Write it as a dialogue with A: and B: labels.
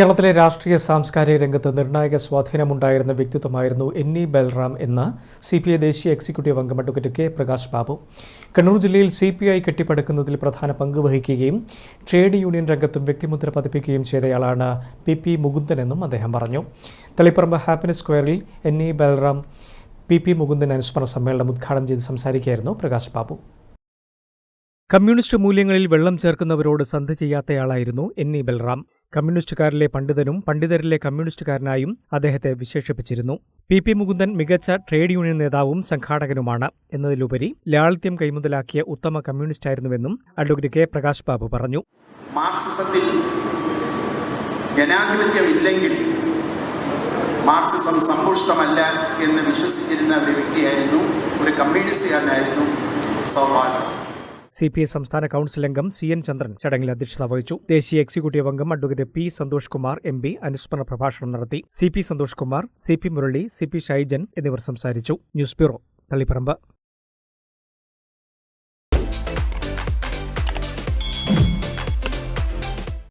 A: കേരളത്തിലെ രാഷ്ട്രീയ സാംസ്കാരിക രംഗത്ത് നിർണായക സ്വാധീനമുണ്ടായിരുന്ന വ്യക്തിത്വമായിരുന്നു ഇ ബൽറാം എന്ന സി പി ഐ ദേശീയ എക്സിക്യൂട്ടീവ് അംഗം അഡ്വക്കേറ്റ് കെ പ്രകാശ് ബാബു. കണ്ണൂർ ജില്ലയിൽ സി പി ഐ കെട്ടിപ്പടുക്കുന്നതിൽ പ്രധാന പങ്ക് വഹിക്കുകയും ട്രേഡ് യൂണിയൻ രംഗത്തും വ്യക്തിമുദ്ര പതിപ്പിക്കുകയും ചെയ്തയാളാണ് പി പി മുകുന്ദനെന്നും അദ്ദേഹം പറഞ്ഞു. തളിപ്പറമ്പ് ഹാപ്പിനെസ് സ്ക്വയറിൽ E Balram P P Mukundan അനുസ്മരണ സമ്മേളനം ഉദ്ഘാടനം ചെയ്ത് സംസാരിക്കുകയായിരുന്നു പ്രകാശ് ബാബു. കമ്മ്യൂണിസ്റ്റ് മൂല്യങ്ങളിൽ വെള്ളം ചേർക്കുന്നവരോട് സന്ധി ചെയ്യാത്തയാളായിരുന്നു ഇ ബൽറാം. കമ്മ്യൂണിസ്റ്റുകാരിലെ പണ്ഡിതനും പണ്ഡിതരിലെ കമ്മ്യൂണിസ്റ്റുകാരനായും അദ്ദേഹത്തെ വിശേഷിപ്പിച്ചിരുന്നു. പി. പി. മുകുന്ദൻ മികച്ച ട്രേഡ് യൂണിയൻ നേതാവും സംഘാടകനുമാണ് എന്നതിലുപരി ലാളിത്യം കൈമുതലാക്കിയ ഉത്തമ കമ്മ്യൂണിസ്റ്റായിരുന്നുവെന്നും അഡ്വക്കേറ്റ് കെ. പ്രകാശ് ബാബു പറഞ്ഞു.
B: മാർക്സിസത്തിൽ ജനാധിപത്യമില്ലെങ്കിൽ മാർക്സിസം സമ്പുഷ്ടമല്ല എന്ന് വിശ്വസിച്ചിരുന്ന ഒരു വ്യക്തിയായിരുന്നു ഒരു കമ്മ്യൂണിസ്റ്റുകാരനായിരുന്നു സൗഭാഗ്യം
A: സി പി ഐ സംസ്ഥാന കൌൺസിൽ അംഗം സി എൻ ചന്ദ്രൻ ചടങ്ങിൽ അധ്യക്ഷത വഹിച്ചു. ദേശീയ എക്സിക്യൂട്ടീവ് അംഗം advocate P Santhosh Kumar M P അനുസ്മരണ പ്രഭാഷണം നടത്തി. C P Santhosh Kumar C P Murali C P Shaijan എന്നിവർ സംസാരിച്ചു. News bureau Taliparamba.